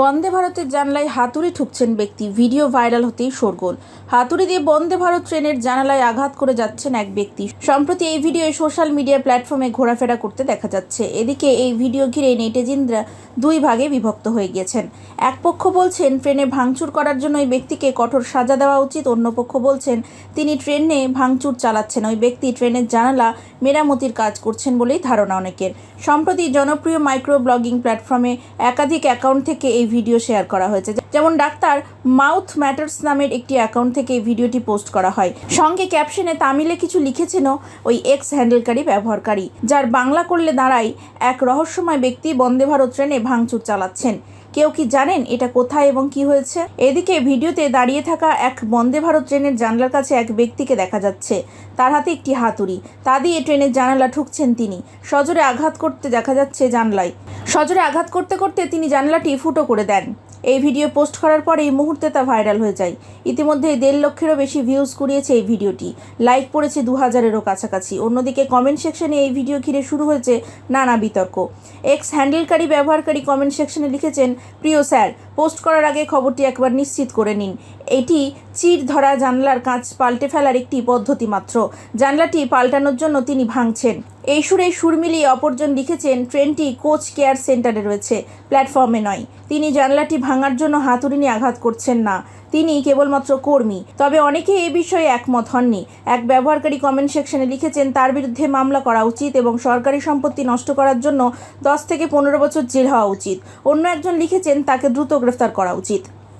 বন্দে ভারতের জানলায় হাতুড়ি ঠুকছেন ব্যক্তি। ভিডিও ভাইরাল হতেই শোরগোল। হাতুড়ি দিয়ে বন্দে ভারত ট্রেনের জানালায় আঘাত করে যাচ্ছেন এক ব্যক্তি। সম্প্রতি এই ভিডিও সোশ্যাল মিডিয়া প্ল্যাটফর্মে ঘোরাফেরা করতে দেখা যাচ্ছে। এদিকে এই ভিডিও ঘিরে নেটিজিনরা দুই ভাগে বিভক্ত হয়ে গিয়েছেন। এক পক্ষ বলছেন, ট্রেনে ভাঙচুর করার জন্য ওই ব্যক্তিকে কঠোর সাজা দেওয়া উচিত। অন্য পক্ষ বলছেন, তিনি ট্রেনে ভাঙচুর চালাচ্ছেন। ওই ব্যক্তি ট্রেনের জানালা মেরামতির কাজ করছেন বলেই ধারণা অনেকের। সম্প্রতি জনপ্রিয় মাইক্রো ব্লগিং প্ল্যাটফর্মে একাধিক অ্যাকাউন্ট থেকে এই ভিডিও শেয়ার করা হয়েছে। যেমন ডাক্তার মাউথ ম্যাটার্স নামের একটি অ্যাকাউন্ট থেকে এই ভিডিওটি পোস্ট করা হয়। সঙ্গে ক্যাপশনে তামিলে কিছু লিখেছেনও ওই এক্স হ্যান্ডেলকারী ব্যবহারকারী, যার বাংলা করলে দাঁড়ায় এক রহস্যময় ব্যক্তি বন্দে ভারত ট্রেনে ভাঙচুর চালাচ্ছেন। কেউ কি জানেন এটা কোথায় এবং কি হয়েছে? এদিকে ভিডিওতে দাঁড়িয়ে থাকা এক বন্দে ভারত ট্রেনের জানলার কাছে এক ব্যক্তিকে দেখা যাচ্ছে। তার হাতে একটি হাতুড়ি। তা দিয়ে ট্রেনের জানালা ঠুকছেন তিনি। সজোরে আঘাত করতে দেখা যাচ্ছে জানলায়। সজোরে আঘাত করতে করতে তিনি জানলাটি ফুটো করে দেন। এই ভিডিও পোস্ট করার পরে এই মুহূর্তে তা ভাইরাল হয়ে যায়। ইতিমধ্যে দেড় লক্ষেরও বেশি ভিউজ কুড়িয়েছে এই ভিডিওটি। লাইক পড়েছে দু হাজারেরও কাছাকাছি। অন্যদিকে কমেন্ট সেকশনে এই ভিডিও ঘিরে শুরু হয়েছে নানা বিতর্ক। এক্স হ্যান্ডেলকারী ব্যবহারকারী কমেন্ট সেকশনে লিখেছেন, প্রিয় স্যার, পোস্ট করার আগে খবরটি একবার নিশ্চিত করে নিন। এটি চির ধরা জানলার কাঁচ পাল্টে ফেলার একটি পদ্ধতি মাত্র। জানলাটি পাল্টানোর জন্য তিনি ভাঙছেন। এই সুরে সুর মিলিয়ে অপরজন লিখেছেন, ট্রেনটি কোচ কেয়ার সেন্টারে রয়েছে, প্ল্যাটফর্মে নয়। তিনি জানলাটি ভাঙার জন্য হাতুড়ি নিয়ে আঘাত করছেন না। তিনি কেবলমাত্র কর্মী। তবে অনেকে এ বিষয়ে একমত হননি। এক ব্যবহারকারী কমেন্ট সেকশনে লিখেছেন, তার বিরুদ্ধে মামলা করা উচিত এবং সরকারি সম্পত্তি নষ্ট করার জন্য দশ থেকে পনেরো বছর জেল হওয়া উচিত। অন্য একজন লিখেছেন, তাকে দ্রুত গ্রেফতার করা উচিত।